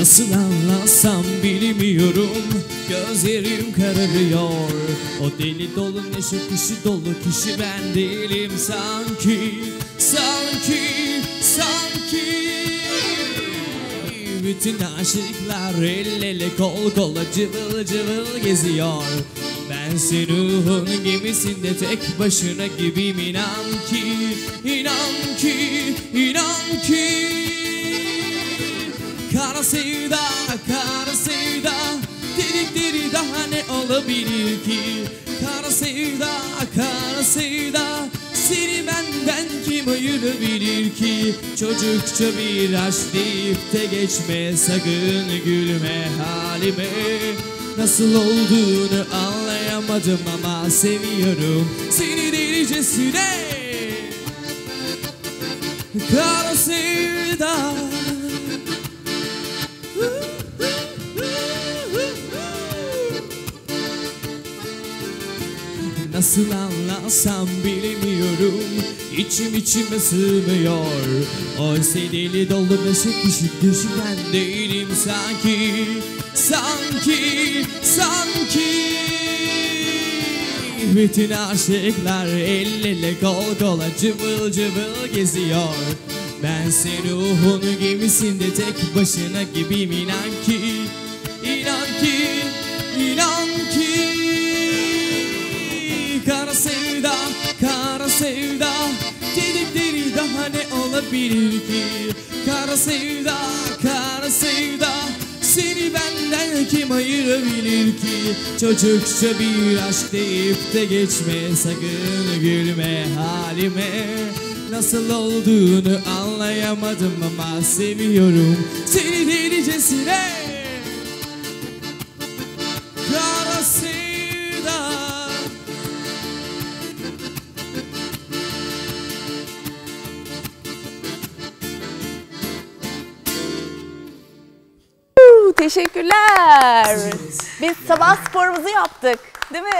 Nasıl anlatsam bilmiyorum. Gözlerim kararıyor. O deli dolu neşe kişi dolu kişi ben değilim sanki. Sanki Sanki. Bütün aşıklar el ele kol kola cıvıl cıvıl geziyor. Ben ruhun gemisinde tek başına gibiyim inan ki Kara sevda, kara sevda Dedikleri daha ne olabilir ki? Kara sevda, kara sevda Seni benden kim ayırabilir ki? Çocukça bir aşk deyip de geçme Sakın gülme halime. Nasıl olduğunu anlayamadım ama seviyorum Seni delicesine. Kara sevda Nasıl anlatsam bilemiyorum. İçim içime sığmıyor. Oysa deli dolu neşe kişi dışı ben değilim sanki. Sanki, sanki. Bütün aşıklar el ele kol kola cıvıl cıvıl geziyor. Ben ruhun gemisinde tek başına gibiyim inan ki sevda Dedikleri daha ne olabilir ki? Kara sevda, kara sevda Seni benden kim ayırabilir ki? Çocukça bir aşk deyip de geçme Sakın gülme halime. Nasıl olduğunu anlayamadım ama seviyorum Seni delicesine Teşekkürler. Biz sabah sporumuzu yaptık. Değil mi?